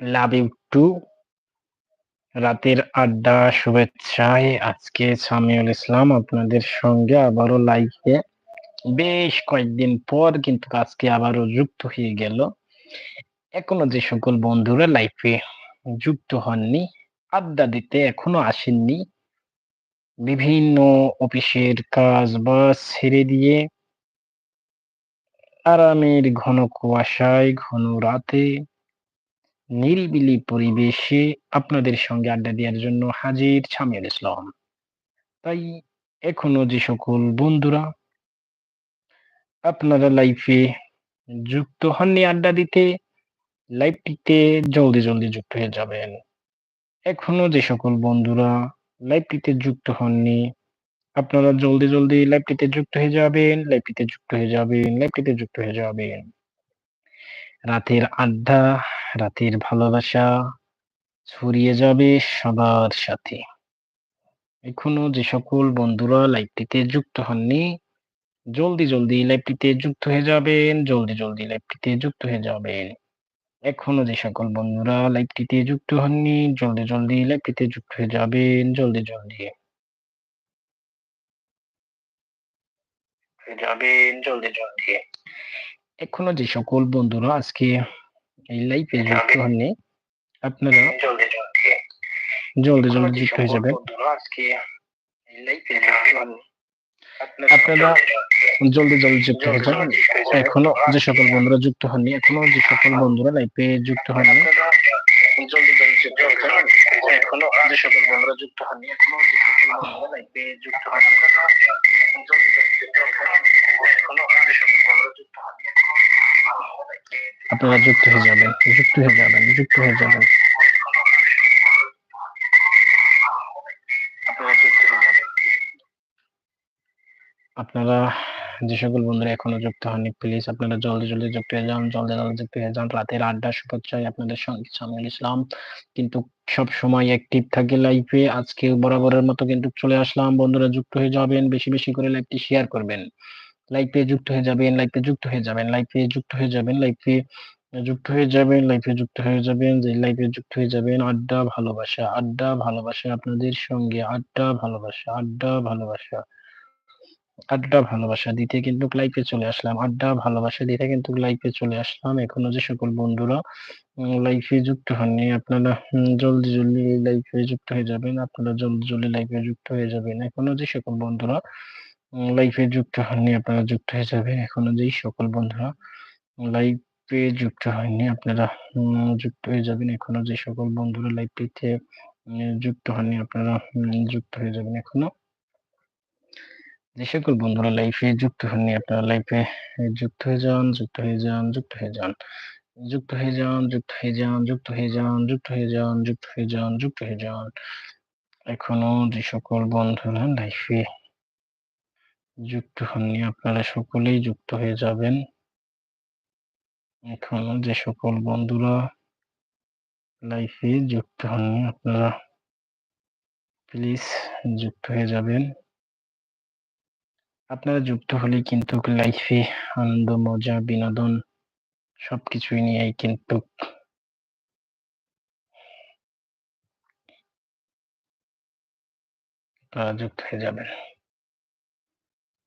Love you two. রাতের আড্ডা শুভেচ্ছায় আজকে সামিউল ইসলাম আপনাদের সঙ্গে আবারও লাইভে বেশ কয়েকদিন পর কিন্তু আজকে আবারও যুক্ত হয়ে গেল। এখনও যে সকল বন্ধুরা লাইফে যুক্ত হননি, আড্ডা দিতে এখনও আসেননি, বিভিন্ন অফিসের কাজ বা ছেড়ে দিয়ে আরামের ঘন কুয়াশায়, ঘন রাতে নিরিবিলি পরিবেশে আপনাদের সঙ্গে আড্ডা দেওয়ার জন্য হাজির ছামিয়াল ইসলাম। তাই এখনও যে সকল বন্ধুরা আপনারা লাইফে যুক্ত হননি আড্ডা দিতে লাইভটিতে জলদি জলদি যুক্ত হয়ে যাবেন। এখনও যে সকল বন্ধুরা লাইভটিতে যুক্ত হননি, আপনারা জলদি জলদি লাইভটিতে যুক্ত হয়ে যাবেন লাইভটিতে যুক্ত হয়ে যাবেন লাইভটিতে যুক্ত হয়ে যাবেন। রাতের আড্ডা, রাতের ভালোবাসা ছড়িয়ে যাবে সবার সাথে। এখনও যে সকল বন্ধুরা লাইভটিতে যুক্ত হননি, জলদি জলদি লাইভটিতে যুক্ত হয়ে যাবেন, জলদি জলদি লাইভটিতে যুক্ত হয়ে যাবেন। এখনও যে সকল বন্ধুরা লাইভটিতে যুক্ত হননি, জলদি জলদি লাইভটিতে যুক্ত হয়ে যাবেন, জলদি জলদি। যাবেন, জলদি জলদি। এখনও যে সকল বন্ধুরা আজকে এই লাইভে যুক্ত হননি আপনারা জলদি জলদি যুক্ত হয়ে যাবেন। আপনারা জলদি জলদি যুক্ত হয়ে যাবেন এখনও যে সকল বন্ধুরা যুক্ত হননি এখনও যে সকল বন্ধুরা লাইভে যুক্ত হননি জলদি জলদি যুক্ত হয়ে যাবেন এখনও যে সকল বন্ধুরা যুক্ত হননি এখনও যে সকল বন্ধুরা লাইভে যুক্ত হননি জলদি জলদি যুক্ত হয়ে এখনও যে সকল আপনারা যুক্ত হয়ে যাবেন, যুক্ত হয়ে যাবেন, যুক্ত হয়ে যাবেন। আপনারা যে সকল বন্ধুরা এখনও যুক্ত হননি প্লিজ আপনারা জলদি জলদি যুক্ত হয়ে যান, জলদি জলদি যুক্ত হয়ে যান। রাতের আড্ডা, শুভেচ্ছায় আপনাদের সঙ্গে সামিউল ইসলাম কিন্তু সব সময় অ্যাক্টিভ থাকে লাইফে আজকে বরাবরের মতো কিন্তু চলে আসলাম। বন্ধুরা যুক্ত হয়ে যাবেন, বেশি বেশি করে লাইভটি শেয়ার করবেন। লাইভে যুক্ত হয়ে যাবেন লাইভে যুক্ত হয়ে যাবেন লাইভে যুক্ত হয়ে যাবেন লাইভে যুক্ত হয়ে যাবেন লাইভে যুক্ত হয়ে যাবেন যে লাইভে যুক্ত হয়ে যাবেন আড্ডা ভালোবাসা আড্ডা ভালোবাসা আপনাদের সঙ্গে আড্ডা ভালোবাসা আড্ডা ভালোবাসা আড্ডা ভালোবাসা দিতে কিন্তু লাইভে চলে আসলাম আড্ডা ভালোবাসা দিতে কিন্তু লাইভে চলে আসলাম এখনও যে সকল বন্ধুরা লাইভে যুক্ত হননি আপনারা জলদি জলদি লাইভে যুক্ত হয়ে যাবেন আপনারা জলদি জলদি লাইভে যুক্ত হয়ে যাবেন এখনও যে সকল বন্ধুরা লাইভে যুক্ত হননি আপনারা যুক্ত হয়ে যাবেন এখনও যেই সকল বন্ধুরা লাইভে যুক্ত হয়নি আপনারা যুক্ত হয়ে যাবেন এখনও যে সকল বন্ধুরা লাইভটিতে যুক্ত হননি আপনারা যুক্ত হয়ে যাবেন এখনও যে সকল বন্ধুরা লাইফে যুক্ত হননি আপনারা লাইফে যুক্ত হয়ে যান যুক্ত হয়ে যান যুক্ত হয়ে যান যুক্ত হয়ে যান যুক্ত হয়ে যান যুক্ত হয়ে যান যুক্ত হয়ে যান যুক্ত হয়ে যান যুক্ত হয়ে যান এখনও যে সকল বন্ধুরা লাইফে যুক্ত হননি। আপনারা সকলেই যুক্ত হয়ে যাবেন। এখনও যে সকল বন্ধুরা লাইফে যুক্ত হননি, আপনারা প্লিজ যুক্ত হয়ে যাবেন। আপনারা যুক্ত হলে কিন্তু লাইফে আনন্দ, মজা, বিনোদন সবকিছুই নিয়েই কিন্তু যুক্ত হয়ে যাবেন।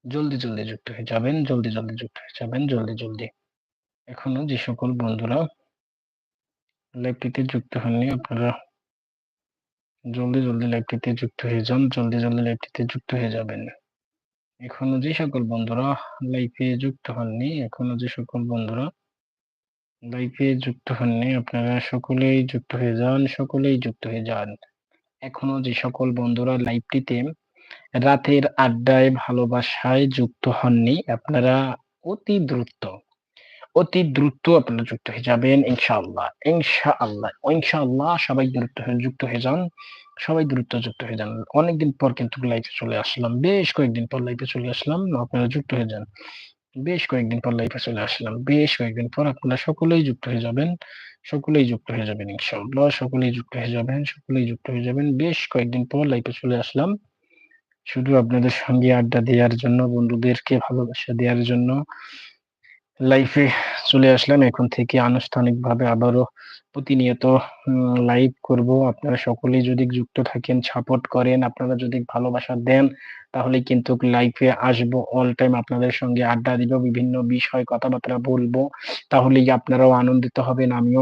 জলদি জলদি যুক্ত হয়ে যাবেন, জলদি জলদি যুক্ত হয়ে যাবেন, জলদি জলদি। এখনও যে সকল বন্ধুরা লাইভটিতে যুক্ত হননি, আপনারা জলদি জলদি লাইভটিতে যুক্ত হয়ে যান, জলদি জলদি লাইভটিতে যুক্ত হয়ে যাবেন। এখনও যে সকল বন্ধুরা লাইভে যুক্ত হননি, এখনও যে সকল বন্ধুরা লাইভে যুক্ত হননি, আপনারা সকলেই যুক্ত হয়ে যান, সকলেই যুক্ত হয়ে যান। এখনও যে সকল বন্ধুরা লাইভটিতে রাতের আড্ডায় ভালোবাসায় যুক্ত হননি আপনারা অতি দ্রুত। অতি দ্রুত আপনারা যুক্ত হয়ে যাবেন, ইনশাআল্লাহ। ইনশাআল্লাহ। ইনশাআল্লাহ সবাই দ্রুত যুক্ত হয়ে যান। সবাই দ্রুত যুক্ত হয়ে যান। অনেকদিন পর কিন্তু লাইভে চলে আসলাম। বেশ কয়েকদিন পর লাইভে চলে আসলাম। আপনারা যুক্ত হয়ে যান। বেশ কয়েকদিন পর লাইভে চলে আসলাম। বেশ কয়েকদিন পর আপনারা সকলেই যুক্ত হয়ে যাবেন। সকলেই যুক্ত হয়ে যাবেন, ইনশাআল্লাহ। সকলেই যুক্ত হয়ে যাবেন, সকলেই যুক্ত হয়ে যাবেন। বেশ কয়েকদিন পর লাইভে চলে আসলাম। শুধু আপনাদের সঙ্গে আড্ডা দেওয়ার জন্য বন্ধুদেরকে ভালোবাসা দেওয়ার জন্য লাইফে চলে আসলাম এখন থেকে আনুষ্ঠানিকভাবে আবারও প্রতিনিয়ত লাইভ করব। আপনারা সকলেই যদি যুক্ত থাকেন, সাপোর্ট করেন, আপনারা যদি ভালোবাসা দেন, তাহলে কিন্তু লাইভে আসব। অল টাইম আপনাদের সঙ্গে আড্ডা দিব। বিভিন্ন বিষয় কথাবার্তা বলব। তাহলেই আপনারাও আনন্দিত হবেন, আমিও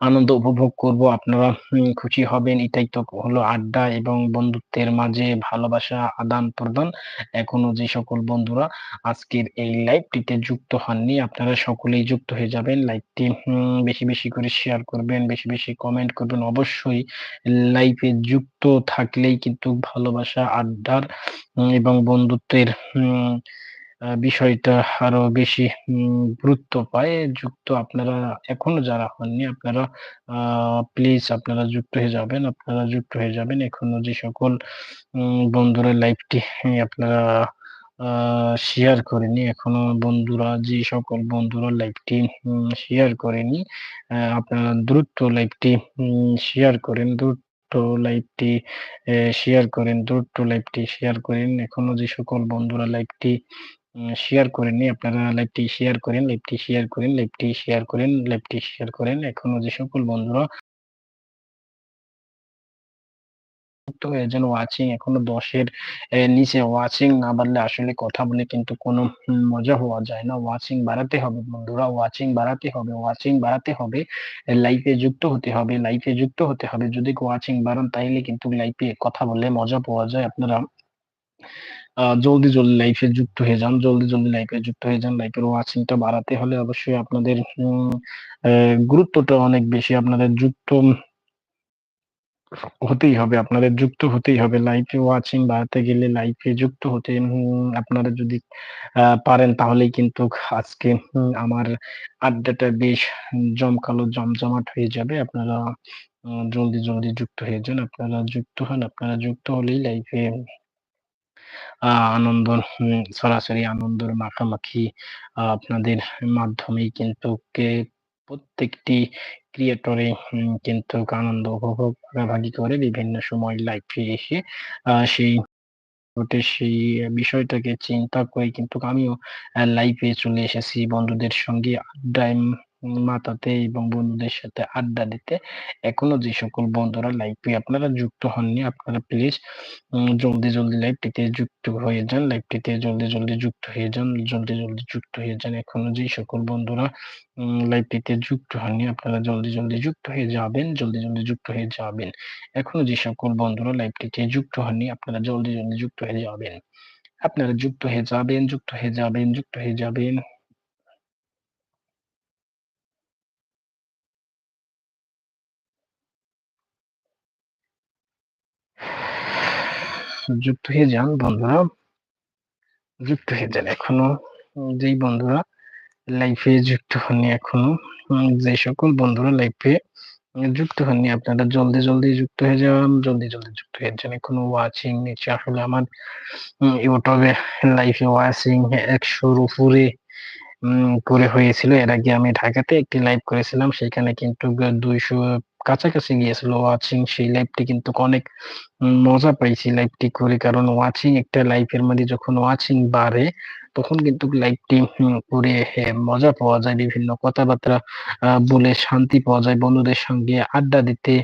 আনন্দ উপভোগ করব। আপনারা খুশি হবেন। এটাই তো হলো আড্ডা এবং বন্ধুত্বের মাঝে ভালোবাসা আদান-প্রদান। এখনও যে সকল বন্ধুরা আজকের এই লাইভটিতে যুক্ত হননি, আপনারা সকলেই যুক্ত হয়ে যাবেন। লাইভটি বেশি, বেশি করে শেয়ার করবেন, বেশি, বেশি কমেন্ট করবেন। অবশ্যই লাইভে যুক্ত থাকলেই কিন্তু ভালোবাসা, আড্ডার এবং বন্ধুত্বের বিষয়টা আরও বেশি গুরুত্ব পায়। যুক্ত আপনারা এখনও যারা হননি, আপনারা প্লিজ আপনারা যুক্ত হয়ে যাবেন। আপনারা যুক্ত হয়ে যাবেন। এখনও যে সকল বন্ধুরা লাইভটি আপনারা শেয়ার করেনি, এখনও বন্ধুরা যে সকল বন্ধুরা লাইভটি শেয়ার করেনি, আপনারা দ্রুত লাইভটি শেয়ার করেন। দ্রুত লাইভটি শেয়ার করেন, দ্রুত লাইভটি শেয়ার করেন। এখনও যে সকল বন্ধুরা লাইভটি শেয়ার করেননি, আপনারা লাইভটি শেয়ার করেন, লাইভটি শেয়ার করেন, লাইভটি শেয়ার করেন, লাইভটি শেয়ার করেন। এখনও যে সকল বন্ধুরা হয়ে ওয়াচিং এখনও ১০ এর এ নিচে ওয়াচিং না বাড়লে আসলে কথা বলে কিন্তু কোনো মজা হওয়া যায় না। ওয়াচিং বাড়াতে হবে বন্ধুরা, ওয়াচিং বাড়াতে হবে, ওয়াচিং বাড়াতে হবে। এ লাইভে যুক্ত হতে হবে, লাইভে যুক্ত হতে হবে। যদি ওয়াচিং বাড়ান তাইলে কিন্তু লাইফে কথা বলে মজা পাওয়া যায়। আপনারা জলদি, জলদি লাইফে যুক্ত হয়ে যান। জলদি, জলদি লাইফে যুক্ত হয়ে যান। লাইভের ওয়াচিংটা বাড়াতে হলে অবশ্যই আপনাদের গুরুত্বটা অনেক বেশি। আপনাদের যুক্ত হতেই হবে। আপনাদের যুক্ত হতেই হবে। লাইফে ওয়াচিং বাড়াতে গেলে লাইফে যুক্ত হতে আপনারা যদি পারেন তাহলেই কিন্তু আজকে আমার আড্ডাটা বেশ জমকালো জমজমাট হয়ে যাবে। আপনারা জলদি, জলদি যুক্ত হয়ে যান। আপনারা যুক্ত হন। আপনারা যুক্ত হলেই লাইভে আ আনন্দ সরাসরি আনন্দের মাখামাখি আপনাদের মাধ্যমেই কিন্তু প্রত্যেকটি ক্রিয়েটরে কিন্তু আনন্দ উপভোগ ভাগাভাগি করে বিভিন্ন সময় লাইভে এসে সেই সেই বিষয়টাকে চিন্তা করে কিন্তু আমিও, আ লাইভে চলে এসেছি। বন্ধুদের সঙ্গে আড্ডায় মাতাতে এবং বন্ধুদের সাথে আড্ডা দিতে। এখনও যে সকল বন্ধুরা লাইভে আপনারা যুক্ত হননি, আপনারা প্লিজ জলদি, জলদি লাইভটিতে যুক্ত হয়ে যান। লাইভটিতে জলদি, জলদি যুক্ত হয়ে যান। জলদি, জলদি যুক্ত হয়ে যান। এখনও যে সকল বন্ধুরা লাইভটিতে যুক্ত হননি, আপনারা জলদি, জলদি যুক্ত হয়ে যাবেন। জলদি, জলদি যুক্ত হয়ে যাবেন। এখনও যে সকল বন্ধুরা লাইভটিতে যুক্ত হননি, আপনারা জলদি, জলদি যুক্ত হয়ে যাবেন। আপনারা যুক্ত হয়ে যাবেন, যুক্ত হয়ে যাবেন, যুক্ত হয়ে যাবেন। যুক্ত হয়ে যান বন্ধুরা। যুক্ত হয়ে যান। এখনও যেই বন্ধুরা লাইভে যুক্ত হননি এখনও, যে সকল বন্ধুরা উম যুক্ত হননি আপনারা জলদি, জলদি যুক্ত হয়ে যান। জলদি, জলদি যুক্ত হয়ে যান। এখনও ওয়াচিং নিচে আসলে আমার ইউটিউবে লাইভে ওয়াচিং ১০০ র উপরে করে হয়েছিল। এর আগে আমি ঢাকাতে একটি লাইভ করেছিলাম। সেখানে কিন্তু ২০০ কাছাকাছি গিয়েছিল ওয়াচিং। সেই লাইভটি কিন্তু অনেক মজা পাইছি লাইভটি করে। কারণ ওয়াচিং একটা লাইভের মধ্যে যখন ওয়াচিং বাড়ে, তখন কিন্তু লাইভটি করে মজা পাওয়া যায়। বিভিন্ন কথাবার্তা বলে শান্তি পাওয়া যায়। বন্ধুদের সঙ্গে আড্ডা দিতে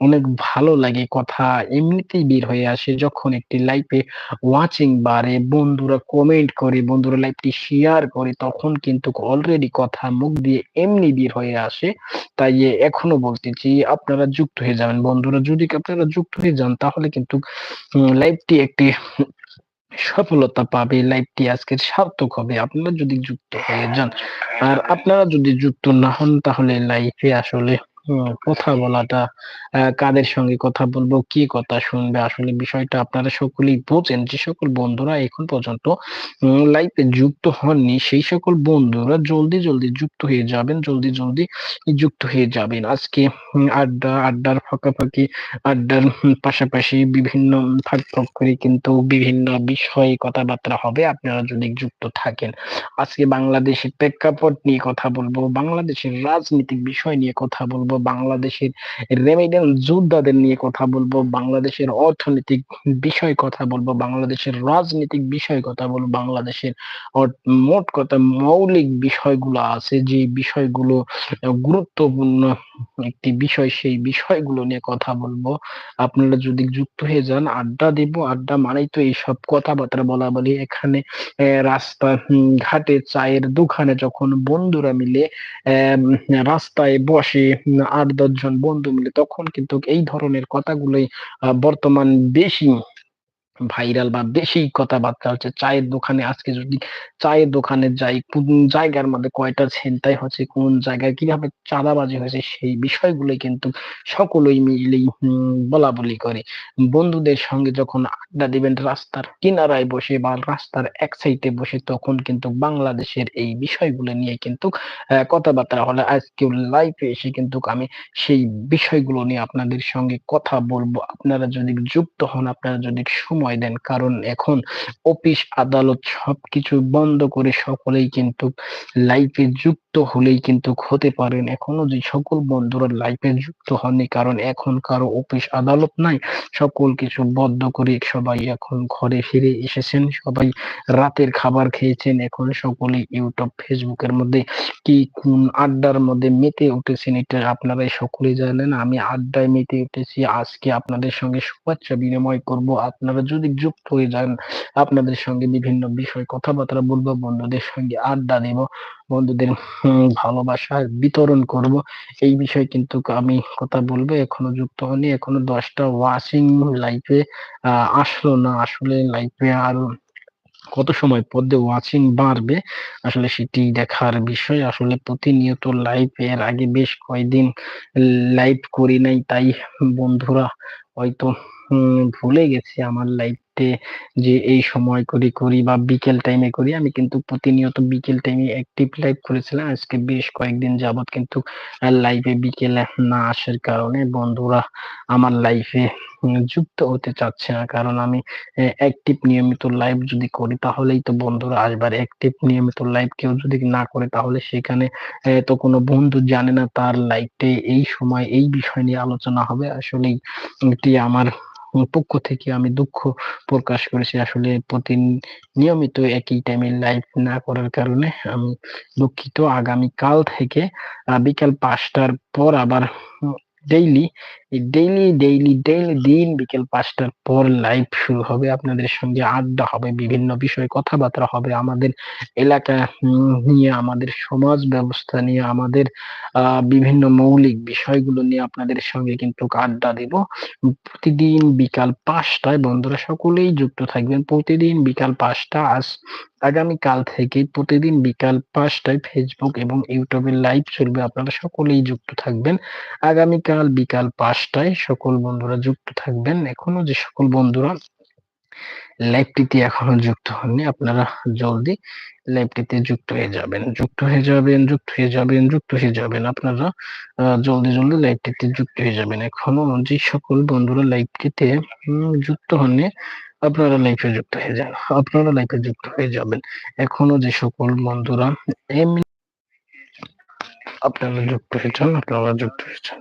অনেক ভালো লাগে। কথা এমনিতেই বের হয়ে আসে যখন একটি লাইফে ওয়াচিং বাড়ে, বন্ধুরা কমেন্ট করে, বন্ধুরা লাইভটি শেয়ার করে, তখন কিন্তু অলরেডি কথা মুখ দিয়ে এমনি বের হয়ে আসে। তাই এখনও বলতেছি আপনারা যুক্ত হয়ে যাবেন। বন্ধুরা, যদি আপনারা যুক্ত হয়ে যান, তাহলে কিন্তু লাইভটি একটি সফলতা পাবে। লাইভটি আজকে সার্থক হবে। আপনারা যদি যুক্ত হয়ে যান। আর আপনারা যদি যুক্ত না হন, তাহলে লাইভে আসলে কথা বলাটা কাদের সঙ্গে কথা বলব, কি কথা শুনবে আসলে বিষয়টা আপনারা সকলেই বোঝেন। যে সকল বন্ধুরা এখন পর্যন্ত লাইভে যুক্ত হননি, সেই সকল বন্ধুরা জলদি, জলদি যুক্ত হয়ে যাবেন। জলদি, জলদি যুক্ত হয়ে যাবেন। আজকে আড্ডা, আড্ডার ফাঁকাফাঁকি, আড্ডার পাশাপাশি বিভিন্ন ফাঁক করে কিন্তু বিভিন্ন বিষয়ে কথাবার্তা হবে আপনারা যদি যুক্ত থাকেন। আজকে বাংলাদেশের প্রেক্ষাপট নিয়ে কথা বলব, বাংলাদেশের রাজনীতিক বিষয় নিয়ে কথা বলব। বলব বাংলাদেশের রেমিডেন্স যোদ্ধাদের নিয়ে কথা বলব, বাংলাদেশের অর্থনৈতিক বিষয় কথা বলব, বাংলাদেশের রাজনৈতিক বিষয় কথা বলব, বাংলাদেশের মোট কথা মৌলিক বিষয়গুলো আছে, যে বিষয়গুলো গুরুত্বপূর্ণ একটি বিষয়, সেই বিষয়গুলো নিয়ে কথা বলব। আপনারা যদি যুক্ত হয়ে যান, আড্ডা দিব, আড্ডা মানেই তো এইসব কথাবার্তা বলা বলি। এখানে রাস্তা ঘাটে, চায়ের দোকানে যখন বন্ধুরা মিলে রাস্তায় বসে আট দশ জন বন্ধু মিলে তখন কিন্তু এই ধরনের কথাগুলোই বর্তমান বেশি ভাইরাল বা বেশি কথাবার্তা হচ্ছে, চায়ের দোকানে আজকে যদি চায়ের দোকানে যাই, কোন জায়গার মধ্যে কয়টা ছিনতাই হচ্ছে, কোন জায়গায় কীভাবে চাঁদাবাজি হয়েছে, সেই বিষয়গুলোই কিন্তু সকলেই মিলেই বলা বলি করে। বন্ধুদের সঙ্গে যখন আড্ডা দিবেন, রাস্তার কিনারায় বসে বা রাস্তার এক সাইডে বসে, তখন কিন্তু বাংলাদেশের এই বিষয়গুলো নিয়ে কিন্তু কথাবার্তা হলে। আজকে লাইফে এসে কিন্তু আমি সেই বিষয়গুলো নিয়ে আপনাদের সঙ্গে কথা বলব। আপনারা যদি যুক্ত হন, আপনারা যদি সময় সময় দেন। কারণ এখন অফিস, আদালত সবকিছু বন্ধ করে সকলেই কিন্তু লাইফে যুক্ত হলেই কিন্তু হতে পারেন। এখনও যে সকল বন্ধুরা লাইফে যুক্ত হননি, কারণ এখন কারও অফিস, আদালত নাই। সকল কিছু বন্ধ করে সবাই এখন ঘরে ফিরে এসেছেন। সবাই রাতের খাবার খেয়েছেন। এখন সকলে ইউটিউব ফেসবুকের মধ্যে কি কোন আড্ডার মধ্যে মেতে উঠেছেন এটা আপনারাই সকলে জানেন। আমি আড্ডায় মেতে উঠেছি। আজকে আপনাদের সঙ্গে শুভেচ্ছা বিনিময় করব। আপনারা যদি যুক্ত হয়ে যান, আপনাদের সঙ্গে বিভিন্ন বিষয় কথাবার্তা বলব, বন্ধুদের সঙ্গে আড্ডা দেব, বন্ধুদের ভালোবাসা বিতরণ করব। এই বিষয়ে কিন্তু আমি কথা বলব, এখনও যুক্ত হয়নি, এখনও দশটা ওয়াচিং লাইফে আসলো না। আসলে লাইফে আরও কত সময় পদ্মে ওয়াচিং বাড়বে, আসলে সেটি দেখার বিষয়। আসলে প্রতিনিয়ত লাইভ এর আগে বেশ কয়েকদিন লাইভ করি নাই, তাই বন্ধুরা হয়তো ভুলে গেছি আমার লাইফে যে এই সময় করি করি বা বিকেল টাইমে করি। আমি কিন্তু প্রতিনিয়ত বিকেল টাইমে অ্যাক্টিভ লাইভ করেছিলাম। আজকে বেশ কয়েকদিন যাবত কিন্তু লাইভে বিকেলে না আসার কারণে বন্ধুরা আমার লাইফে যুক্ত হতে চাচ্ছে না। কারণ আমি অ্যাক্টিভ নিয়মিত লাইভ যদি করি, তাহলেই তো বন্ধুরা আসবার অ্যাক্টিভ নিয়মিত লাইভ কেউ যদি না করে, তাহলে সেখানে তো কোনো বন্ধু জানে না তার লাইভে এই সময় এই বিষয় নিয়ে আলোচনা হবে। আসলেই এটি আমার পক্ষ থেকে আমি দুঃখ প্রকাশ করেছি আসলে প্রতি নিয়মিত একই টাইমে লাইভ না করার কারণে আমি দুঃখিত। আগামী কাল থেকে বিকাল পাঁচটার পর আবার ডেইলি ডেইলি ডেইলি ডেইলি দিন বিকেল পাঁচটার পর লাইভ শুরু হবে। আপনাদের সঙ্গে আড্ডা হবে, বিভিন্ন বিষয়ে কথাবার্তা হবে। আমাদের এলাকা নিয়ে, আমাদের সমাজ ব্যবস্থা নিয়ে, আমাদের বিভিন্ন মৌলিক বিষয়গুলো নিয়ে আপনাদের সঙ্গে কিন্তু আড্ডা দেব। প্রতিদিন বিকাল পাঁচটায় বন্ধুরা সকলেই যুক্ত থাকবেন। প্রতিদিন বিকাল পাঁচটা, আজ আগামীকাল থেকে প্রতিদিন বিকাল পাঁচটায় ফেসবুক এবং ইউটিউবে লাইভ চলবে। আপনারা সকলেই যুক্ত থাকবেন। আগামীকাল বিকাল পাঁচটায় সকল বন্ধুরা যুক্ত থাকবেন। এখনও যে সকল বন্ধুরা লাইভটিতে এখনও যুক্ত হননি, আপনারা জলদি লাইভটিতে যুক্ত হয়ে যাবেন। যুক্ত হয়ে যাবেন, যুক্ত হয়ে যাবেন, যুক্ত হয়ে যাবেন। আপনারা জলদি জলদি লাইভটিতে যুক্ত হয়ে যাবেন। এখনও যে সকল বন্ধুরা লাইভটিতে যুক্ত হননি, আপনারা লাইফে যুক্ত হয়ে যান। আপনারা লাইফে যুক্ত হয়ে যাবেন। এখনও যে সকল বন্ধুরা, এমনি আপনারা যুক্ত হয়ে যান, আপনারা যুক্ত হয়ে যান।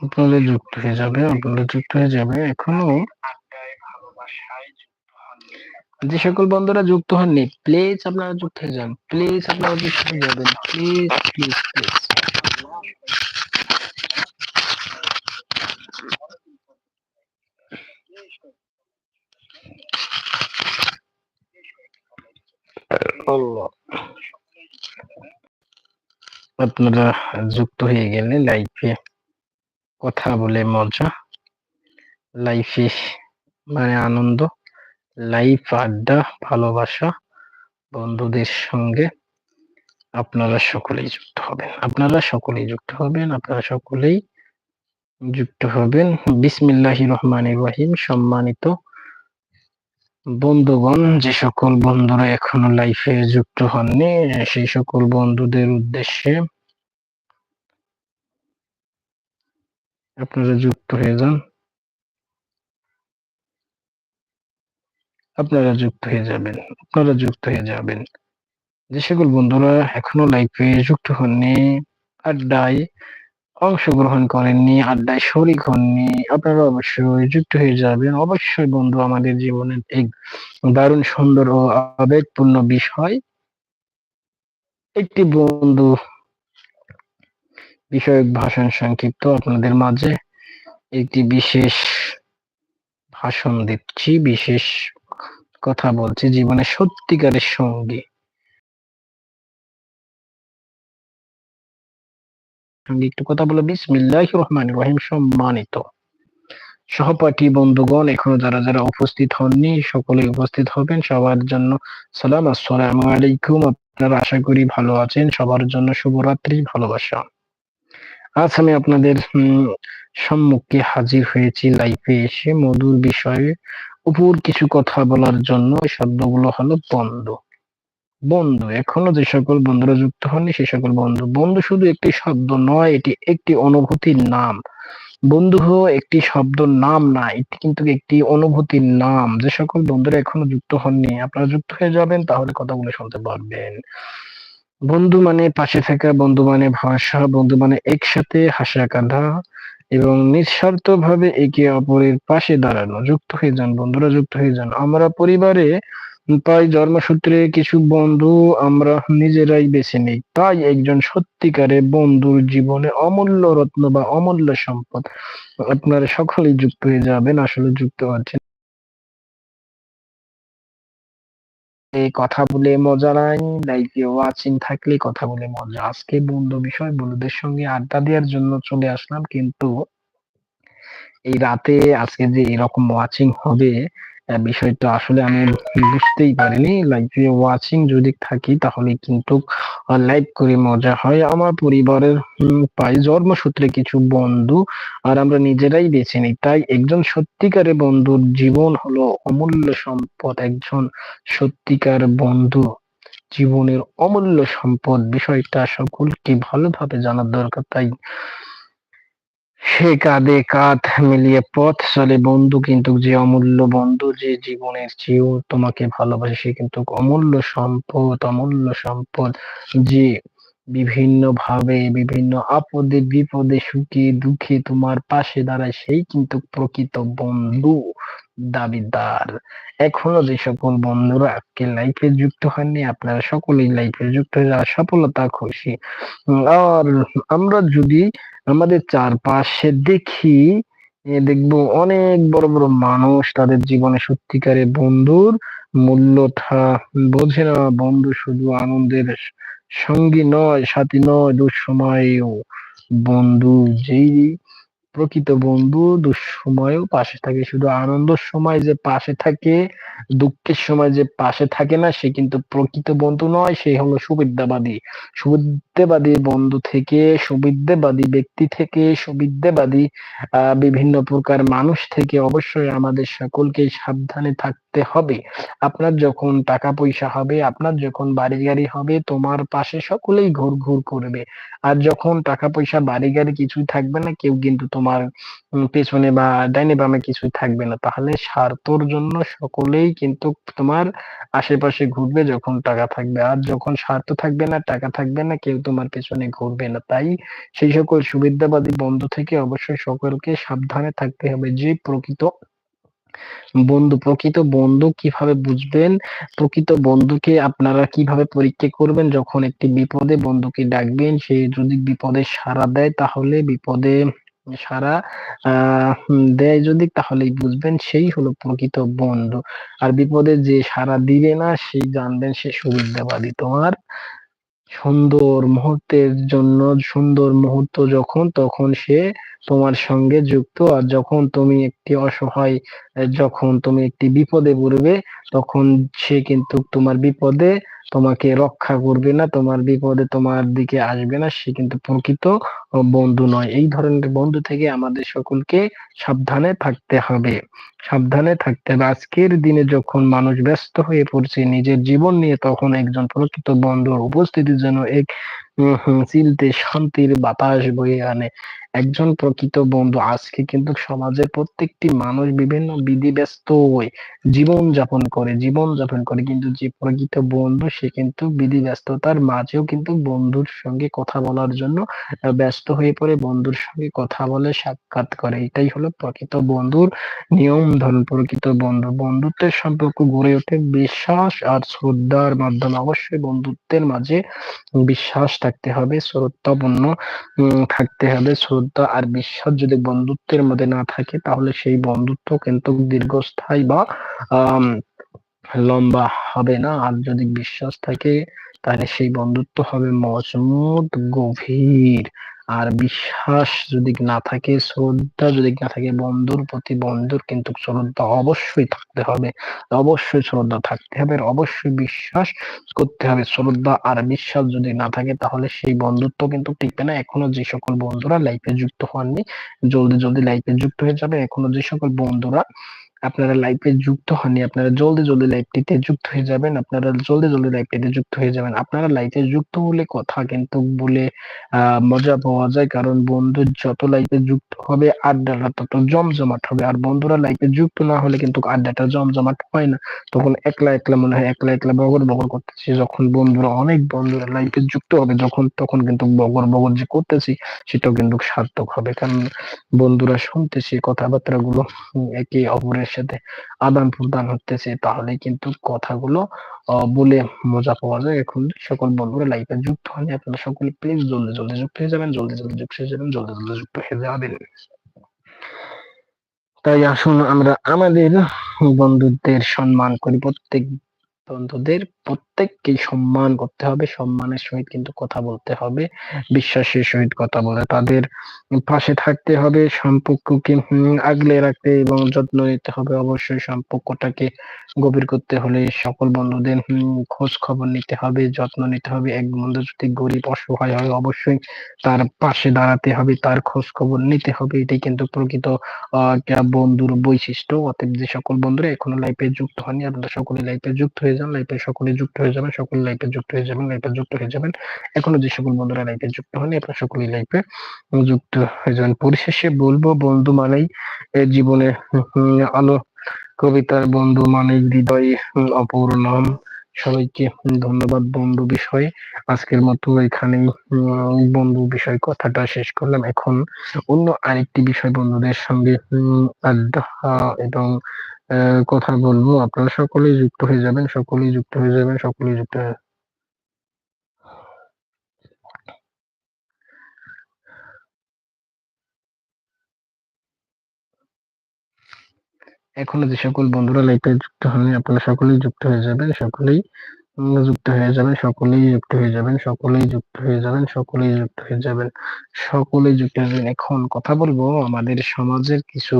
আপনারা যুক্ত হয়ে যাবে আপনারা যুক্ত হয়ে যাবে এখনও। যে সকল বন্ধুরা যুক্ত হননি প্লিজ আপনারা যুক্ত হয়ে যান প্লিজ আপনারা যুক্ত হয়ে যাবেন প্লিজ প্লিজ প্লিজ আপনারা যুক্ত হয়ে গেলে লাইফে কথা বলে মজা। লাইফে মানে আনন্দ। লাইফ আড্ডা, ভালোবাসা বন্ধুদের সঙ্গে আপনারা সকলেই যুক্ত হবেন। আপনারা সকলেই যুক্ত হবেন, আপনারা সকলেই যুক্ত হবেন। বিসমিল্লাহ রহমান রাহিম। সম্মানিত বন্ধুগণ, যে সকল বন্ধুরা এখনও লাইফে যুক্ত হননি, সেই সকল বন্ধুদের উদ্দেশ্যে আপনারা যুক্ত হয়ে যান আপনারা যুক্ত হয়ে যাবেন আপনারা যুক্ত হয়ে যাবেন যে সকল বন্ধুরা এখনও লাইফে যুক্ত হননি আড্ডায় অংশগ্রহণ করেননি, আড্ডায় শরিক হননি, আপনারা অবশ্যই যুক্ত হয়ে যাবেন। অবশ্যই বন্ধু আমাদের জীবনের এক দারুণ সুন্দর ও আবেগপূর্ণ বিষয়। একটি বন্ধু বিষয়ক ভাষণ সংক্ষিপ্ত আপনাদের মাঝে একটি বিশেষ ভাষণ দিচ্ছি, বিশেষ কথা বলছি জীবনে সত্যিকারের সঙ্গী। একটু কথা বলে বিসমিল্লাহির রহমানির রহিম সম্মানিত। সহপাঠী বন্ধুগণ এখনও যারা যারা উপস্থিত হননি সকলে উপস্থিত হবেন। সবার জন্য সালাম আসসালামু আলাইকুম। আপনারা আশা করি ভালো আছেন। সবার জন্য শুভরাত্রি ভালোবাসা। আজ আমি আপনাদের সম্মুখে হাজির হয়েছি লাইফে এসে মধুর বিষয়ে উপর কিছু কথা বলার জন্য। শব্দগুলো হলো বন্ধু। বন্ধু, এখনও যে সকল বন্ধুরা যুক্ত হননি, সে সকল বন্ধু। বন্ধু শুধু একটি শব্দ নয়, এটি একটি অনুভূতির নাম। বন্ধু একটি শব্দ নাম না, এটি কিন্তু একটি অনুভূতির নাম। যে সকল বন্ধুরা এখনও যুক্ত হননি, আপনারা যুক্ত হয়ে যাবেন, তাহলে কথাগুলো শুনতে পারবেন। বন্ধু মানে পাশে থাকা, বন্ধু মানে ভাষা, বন্ধু মানে একসাথে হাসা কাঁধা এবং নিঃস্বার্থ ভাবে একে অপরের পাশে দাঁড়ানো। যুক্ত হয়ে যান, বন্ধুরা যুক্ত হয়ে যান। আমরা পরিবারে তাই জন্মসূত্রে কিছু বন্ধু আমরা নিজেরাই বেছে নিই। তাই একজন সত্যিকারে বন্ধুর জীবনে অমূল্য রত্ন বা অমূল্য সম্পদ আপনারা সকলেই যুক্ত হয়ে যাবেন, আসলে যুক্ত আছেন এই কথা বলে মজা নাই লাইফে ওয়াচিং থাকলে কথা বলে মজা। আজকে বন্ধু বিষয় বন্ধুদের সঙ্গে আড্ডা দেওয়ার জন্য চলে আসলাম, কিন্তু এই রাতে আজকে যে এরকম ওয়াচিং হবে বিষয়টা আসলে আমি বুঝতেই পারিনি। লাইভে ওয়াচিং যদি থাকি, তাহলে কিন্তু লাইভ করে মজা হয়। আমার পরিবারের পাই জন্মসূত্রে কিছু বন্ধু, আর আমরা নিজেরাই বেছে নিই। তাই একজন সত্যিকারের বন্ধুর জীবন হলো অমূল্য সম্পদ। একজন সত্যিকার বন্ধু জীবনের অমূল্য সম্পদ। বিষয়টা সকলকে ভালোভাবে জানার দরকার। তাই সে কাঁধে কাঁধ মিলিয়ে পথ চলে বন্ধু, কিন্তু যে অমূল্য বন্ধু, যে জীবনের চেয়েও তোমাকে ভালোবাসে, সে কিন্তু অমূল্য সম্পদ অমূল্য সম্পদ। যে বিভিন্ন ভাবে বিভিন্ন আপদে, বিপদে, সুখে, দুঃখে তোমার পাশে দাঁড়ায়, সেই কিন্তু প্রকৃত বন্ধু। দাবিদার। এখনও যে সকল বন্ধুরা আজকে লাইফে যুক্ত হয়নি আপনারা সকলেই লাইফে যুক্ত হয়ে যাওয়া সফলতা, খুশি। আর আমরা যদি আমাদের চারপাশে দেখি দেখব অনেক বড় বড় মানুষ তাদের জীবনে সত্যিকারের বন্ধুর মূল্যটা বোঝে না। বন্ধু শুধু আনন্দের সঙ্গী নয়, সাথী নয়, দুঃসময়েও। বন্ধু যেই প্রকৃত বন্ধু, দুঃসময়েও পাশে থাকে। শুধু আনন্দের সময় যে পাশে থাকে, দুঃখের সময় যে পাশে থাকে না, সে কিন্তু প্রকৃত বন্ধু নয়, সে হলো সুবিদ্যাবাদী। সুবিদ্যাবাদী বন্ধু থেকে, সুবিদ্যাবাদী ব্যক্তি থেকে, সুবিদ্যাবাদী, আহ, বিভিন্ন প্রকার মানুষ থেকে অবশ্যই আমাদের সকলকে সাবধানে থাকতে হবে। আপনার যখন টাকা পয়সা হবে, আপনার যখন বাড়ি গাড়ি হবে, তোমার পাশে সকলেই ঘুর ঘুর করবে। আর যখন টাকা পয়সা বাড়ি গাড়ি কিছুই থাকবে না, কেউ কিন্তু তোমার পেছনে বা ডাইনে বামে কিছুই থাকবে না। তাহলে স্বার্থর জন্য সকলেই কিন্তু তোমার আশেপাশে ঘুরবে যখন টাকা থাকবে। আর যখন স্বার্থ থাকবে না, টাকা থাকবে না, কেউ তোমার পেছনে ঘুরবে না। তাই সেই সকল সুবিধাবাদী বন্ধু থেকে অবশ্যই সকলকে সাবধানে থাকতে হবে। যে প্রকৃত বন্ধু, প্রকৃত বন্ধু কীভাবে বুঝবেন? প্রকৃত বন্ধুকে আপনারা কীভাবে পরীক্ষা করবেন? যখন একটি বিপদে বন্ধুকে ডাকবেন, সে যদি বিপদে সাড়া দেয়, তাহলে বিপদে সারা দেয় যদি, তাহলেই বুঝবেন সেই হলো প্রকৃত বন্ধু। আর বিপদে যে সারা দিবে না, সেই জানবেন সে সুবিধাবাদী। তোমার সুন্দর মুহূর্তের জন্য সুন্দর মুহূর্ত যখন, তখন সে তোমার সঙ্গে যুক্ত। আর যখন তুমি একটি অসহায়, যখন তুমি একটি বিপদে পড়বে, তখন সে কিন্তু তোমার বিপদে তোমাকে রক্ষা করবে না, তোমার বিপদে তোমার দিকে আসবে না, সে কিন্তু প্রকৃত বন্ধু নয়। এই ধরনের বন্ধু থেকে আমাদের সকলকে সাবধানে থাকতে হবে। সাবধানে থাকতে হবে। আজকের দিনে যখন মানুষ ব্যস্ত হয়ে পড়ছে নিজের জীবন নিয়ে, তখন একজন প্রকৃত বন্ধুর উপস্থিতির জন্য এক চিলতে শান্তির বাতাস বয়ে আনে। একজন প্রকৃত বন্ধু। আজকে কিন্তু সমাজের প্রত্যেকটি মানুষ বিভিন্ন বিধিব্যস্ত হয়ে জীবন যাপন করে জীবন যাপন করে। কিন্তু যে প্রকৃত বন্ধু, সে কিন্তু বিধিব্যস্ততার মাঝেও কিন্তু বন্ধুর সঙ্গে কথা বলার জন্য ব্যস্ত হয়ে পড়ে, বন্ধুর সঙ্গে কথা বলে সাক্ষাৎ করে। এটাই হলো প্রকৃত বন্ধুর নিয়ম ধরুন, প্রকৃত বন্ধু। বন্ধুত্বের সম্পর্ক গড়ে ওঠে বিশ্বাস আর শ্রদ্ধার মাধ্যমে। অবশ্যই বন্ধুত্বের মাঝে বিশ্বাস থাকতে হবে, শ্রদ্ধাপূর্ণ থাকতে হবে। শ্রদ্ধা আর বিশ্বাস যদি বন্ধুত্বের মধ্যে না থাকে, তাহলে সেই বন্ধুত্ব কিন্তু দীর্ঘস্থায়ী বা লম্বা হবে না। আর যদি বিশ্বাস থাকে, তাহলে সেই বন্ধুত্ব হবে মজবুত, গভীর। আর বিশ্বাস যদি না থাকে, শ্রদ্ধা যদি না থাকে, বন্ধুর প্রতি বন্ধুর কিন্তু শ্রদ্ধা অবশ্যই থাকতে হবে। অবশ্যই শ্রদ্ধা থাকতে হবে অবশ্যই বিশ্বাস করতে হবে। শ্রদ্ধা আর বিশ্বাস যদি না থাকে, তাহলে সেই বন্ধুত্ব কিন্তু টিকবে না। এখনও যে সকল বন্ধুরা লাইফে যুক্ত হননি, জলদি জলদি লাইফে যুক্ত হয়ে যাবে। এখনও যে সকল বন্ধুরা আপনারা লাইফে যুক্ত হননি, আপনারা জলদি জলদি লাইফটিতে যুক্ত হয়ে যাবেন, আপনারা জলদি জলদি লাইফটিতে যুক্ত হয়ে যাবেন। আপনারা লাইফে যুক্ত হলে কথা কিন্তু বলে মজা পাওয়া যায়, কারণ বন্ধু যত লাইফে যুক্ত হবে, আড্ডাটা তত জমজমাট হবে। আর বন্ধুরা লাইফে যুক্ত না হলে কিন্তু আড্ডাটা জমজমাট হয় না। তখন একলা একলা মনে হয় একলা একলা বগর বগর করতেছি। যখন বন্ধুরা, অনেক বন্ধুরা লাইফে যুক্ত হবে, যখন তখন কিন্তু বগর বগর যে করতেছি, সেটাও কিন্তু সার্থক হবে। কারণ বন্ধুরা শুনতেছি কথাবার্তা গুলো একে অপরের মানুষের সাথে আদান প্রদান হতেছে, তাহলে কিন্তু কথাগুলো বলে মজা পাওয়া যায়। এখন সকল বন্ধুরা লাইফে যুক্ত হয়নি আপনারা সকলে প্লিজ জলদি জলদি যুক্ত হয়ে যাবেন, জলদি জলদি যুক্ত হয়ে যাবেন, জলদি জলদি যুক্ত হয়ে যাবেন। তাই আসুন আমরা আমাদের বন্ধুদের সম্মান করি, প্রত্যেক বন্ধুদের প্রত্যেককে সম্মান করতে হবে, সম্মানের সহিত কিন্তু কথা বলতে হবে, বিশ্বাসের সহিত কথা বলে, তাদের পাশে থাকতে হবে, সম্পর্ককে আগলে রাখতে এবং যত্ন নিতে হবে, অবশ্যই সম্পর্কটাকে গভীর করতে হলে সকল বন্ধুদের খোঁজ খবর নিতে হবে, যত্ন নিতে হবে, এক বন্ধু যদি গরিব অসহায় হয় অবশ্যই তার পাশে দাঁড়াতে হবে, তার খোঁজ খবর নিতে হবে, এটাই কিন্তু প্রকৃত বন্ধুর বৈশিষ্ট্য, অতএব যে সকল বন্ধুরা এখনও লাইফে যুক্ত হয়নি আপনারা সকলে লাইফে যুক্ত হয়ে যান লাইফে সকলে যুক্ত হয়ে যাবেন সকল লাইফে যুক্ত হয়ে যাবেন লাইফে যুক্ত হয়ে যাবেন। এখনও যে সকল বন্ধুরা লাইফে যুক্ত হয়নি আপনারা সকলেই লাইফে যুক্ত হয়ে যাবেন। পরিশেষে বলব, বন্ধু মানেই জীবনে আলো, কবিতার বন্ধু মানেই হৃদয় অপর নাম সবাইকে ধন্যবাদ বন্ধু বিষয়ে। আজকের মতো এখানেই বন্ধু বিষয় কথাটা শেষ করলাম। এখন অন্য আরেকটি বিষয় বন্ধুদের সঙ্গে আড্ডা এবং কথা বলব। আপনারা সকলেই যুক্ত হয়ে যাবেন, সকলেই যুক্ত হয়ে যাবেন, সকলেই যুক্ত এখনও যে সকল বন্ধুরা লাইভে যুক্ত হননি আপনারা সকলেই যুক্ত হয়ে যাবেন সকলেই যুক্ত হয়ে যাবেন, সকলেই যুক্ত হয়ে যাবেন, সকলেই যুক্ত হয়ে যাবেন, সকলেই যুক্ত হয়ে যাবেন, সকলেই যুক্ত হয়ে যাবেন। এখন কথা বলব আমাদের সমাজের কিছু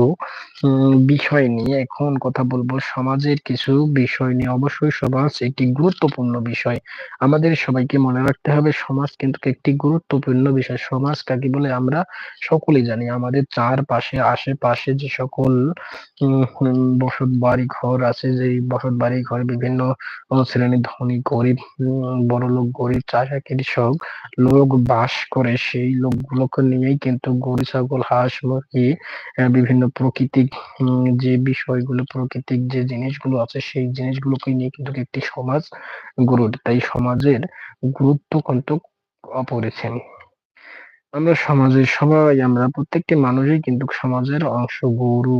বিষয় নিয়ে। এখন কথা বলব সমাজের কিছু বিষয় নিয়ে। অবশ্যই সমাজ একটি গুরুত্বপূর্ণ বিষয়। আমাদের সবাইকে মনে রাখতে হবে, সমাজ কিন্তু একটি গুরুত্বপূর্ণ বিষয়। সমাজ কাকে বলে? আমরা সকলেই জানি। আমাদের চারপাশে, আশেপাশে যে সকল বসত বাড়ি ঘর আছে যে বসত বাড়ি ঘরে বিভিন্ন শ্রেণির ধনী গরিব বড় লোক, গরিব, চাষা, কৃষক লোক বাস করে সেই লোকগুলোকে নিয়েই কিন্তু গরু, ছাগল, হাঁস, মুরগি বিভিন্ন প্রকৃতিক যে বিষয়গুলো, প্রকৃতিক যে জিনিসগুলো আছে সেই জিনিসগুলোকে নিয়ে কিন্তু একটি সমাজ গড়ে তাই সমাজের গুরুত্ব কিন্তু অপরিসীম। আমরা সমাজের সবাই, আমরা প্রত্যেকটি মানুষই কিন্তু সমাজের অংশ, গরু,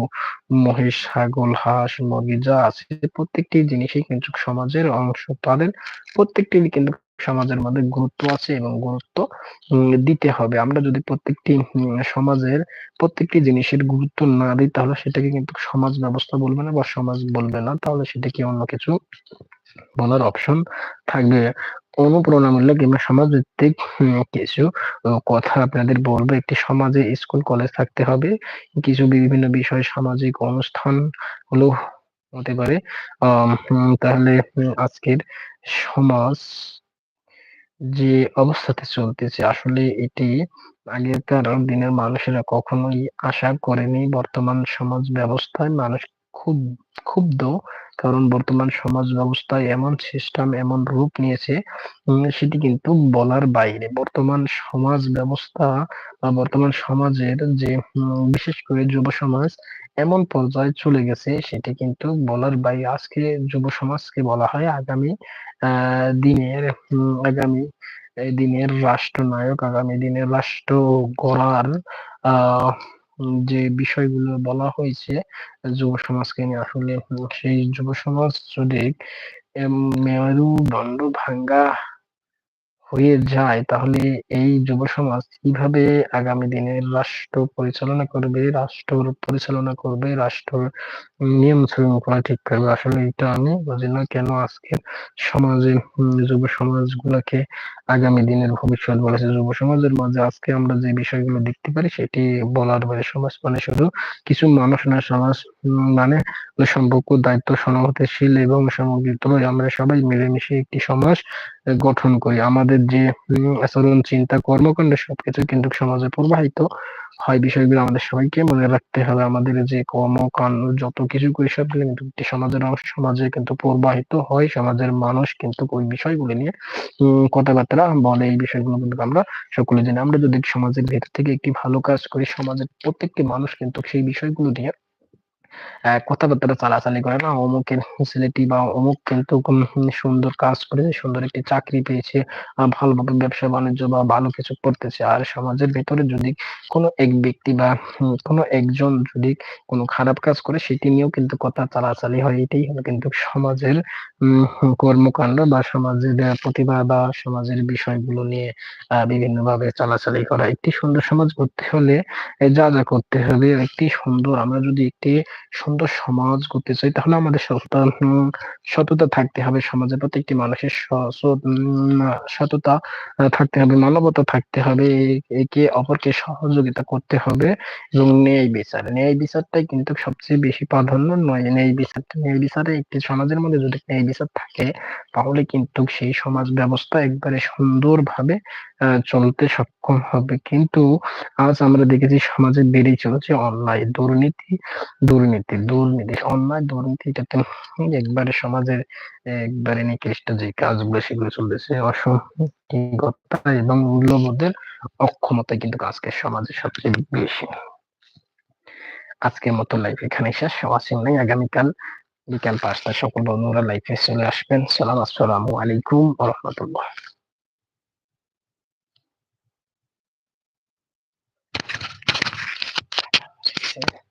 মহিষ, ছাগল, হাঁস, মুরগি যা আছে, প্রত্যেকটি জিনিসই কিন্তু সমাজের অংশ। তাদের প্রত্যেকটি কিন্তু সমাজের মধ্যে গুরুত্ব আছে এবং গুরুত্ব দিতে হবে। আমরা যদি প্রত্যেকটি সমাজের প্রত্যেকটি জিনিসের গুরুত্ব না দিই, তাহলে সেটাকে কিন্তু সমাজ ব্যবস্থা বলবে না বা সমাজ বলবে না। তাহলে সেটাকে অন্য কিছু বলার অপশন থাকবে। অনুপ্রেরণামূলক কিংবা সমাজভিত্তিক কিছু কথা আপনাদের বলব। একটি সমাজে স্কুল, কলেজ থাকতে হবে। কিছু বিভিন্ন বিষয়, সামাজিক অনুষ্ঠান হলো হতে পারে। তাহলে আজকের সমাজ যে অবস্থাতে চলতেছে, আসলে এটি আগেকার দিনের মানুষেরা কখনোই আশা করেনি। বর্তমান সমাজ ব্যবস্থায় মানুষ ক্ষুব্ধ। কারণ বর্তমান সমাজ ব্যবস্থায় এমন সিস্টেম এমন রূপ নিয়েছে সেটি কিন্তু বলার বাইরে। বর্তমান সমাজ ব্যবস্থা বা বর্তমান সমাজের যে বিশেষ করে যুব সমাজ, এমন পর্যায়ে চলে গেছে, সেটি কিন্তু বলার বাইরে। আজকে যুব সমাজকে বলা হয় আগামী দিনের আগামী দিনের রাষ্ট্রনায়ক, আগামী দিনের রাষ্ট্র গড়ার আহ যে বিষয়গুলো বলা হয়েছে যুব সমাজকে নিয়ে আসলে সেই যুব সমাজ যদি মেরুদণ্ড ভাঙ্গা হয়ে যায়, তাহলে এই যুব সমাজ কীভাবে আগামী দিনের রাষ্ট্র পরিচালনা করবে রাষ্ট্র পরিচালনা করবে রাষ্ট্র নিয়ম শৃঙ্খলা ঠিক করবে? আসলে এটা আমি বুঝি না কেন আজকের সমাজে যুব সমাজ গুলাকে আগামী দিনের ভবিষ্যৎ বলেছে। যুব সমাজের মাঝে আজকে আমরা যে বিষয়গুলো দেখতে পারি, সেটি বলার বাইরে সমাজ মানে শুধু কিছু মানুষ না, সমাজ মানে সম্পর্ক, দায়িত্ব, সহানুভূতিশীল এবং হয়ে আমরা সবাই মিলেমিশে একটি সমাজ গঠন করি। আমাদের যে আচরণ, চিন্তা, কর্মকাণ্ড সবকিছু কিন্তু সমাজে প্রবাহিত হয়। বিষয়গুলো আমাদের সবাইকে মনে রাখতে হবে। আমাদের যে কর্মকাণ্ড, যত কিছু করি, সবগুলো কিন্তু সমাজের অংশ। সমাজে কিন্তু প্রবাহিত হয়। সমাজের মানুষ কিন্তু ওই বিষয়গুলো নিয়ে কথাবার্তা বলে। এই বিষয়গুলো কিন্তু আমরা সকলে জানি। আমরা যদি সমাজের ভেতর থেকে একটি ভালো কাজ করি, সমাজের প্রত্যেকটি মানুষ কিন্তু সেই বিষয়গুলো নিয়ে কথাবার্তা চালাচালি করে না। অমুকের ছেলেটি বা অমুক কিন্তু সুন্দর কাজ করেছে, সুন্দর একটি চাকরি পেয়েছে ভালোভাবে ব্যবসা বাণিজ্য বা ভালো কিছু করতেছে। আর সমাজের ভেতরে যদি কোনো এক ব্যক্তি বা কোনো একজন যদি কোনো খারাপ কাজ করে, সেটি নিয়েও কিন্তু কথা চালাচালি হয়। এটাই হলো কিন্তু সমাজের কর্মকাণ্ড বা সমাজের প্রতিভা বা সমাজের বিষয়গুলো নিয়ে, আহ বিভিন্ন ভাবে চালাচালি করা। একটি সুন্দর সমাজ করতে হলে যা যা করতে হবে, একটি সুন্দর, আমরা যদি একটি সুন্দর সমাজ করতে চাই তাহলে আমাদের উম, সততা থাকতে হবে সমাজের প্রত্যেকটি মানুষের সততা থাকতে হবে মানবতা থাকতে হবে একে অপরকে সহযোগিতা করতে হবে এবং ন্যায় বিচার। ন্যায় বিচারটাই কিন্তু সবচেয়ে বেশি প্রাধান্য নয় ন্যায় বিচারটা ন্যায় বিচারে একটি সমাজের মধ্যে যদি ন্যায় বিচার থাকে তাহলে কিন্তু সেই সমাজ ব্যবস্থা একবারে সুন্দরভাবে চলতে সক্ষম হবে। কিন্তু আজ আমরা দেখেছি সমাজে বেড়েই চলেছে অন্যায়, দুর্নীতি দুর্নীতি দুর্নীতি। অন্যায়, দুর্নীতি এটাতে একবারে সমাজের, একবারে নিকৃষ্ট যে কাজগুলো সেগুলো চলতেছে এবং মূল্যবোধের অক্ষমতা কিন্তু আজকের সমাজে সবচেয়ে বেশি। আজকের মতো লাইফ এখানে শেষ। ওয়াচিং নাই। আগামীকাল বিকাল পাঁচটা সকল বন্ধুরা লাইফে চলে আসবেন। সালাম, আসসালামু আলাইকুম রহমতুল্লাহ। ṣe.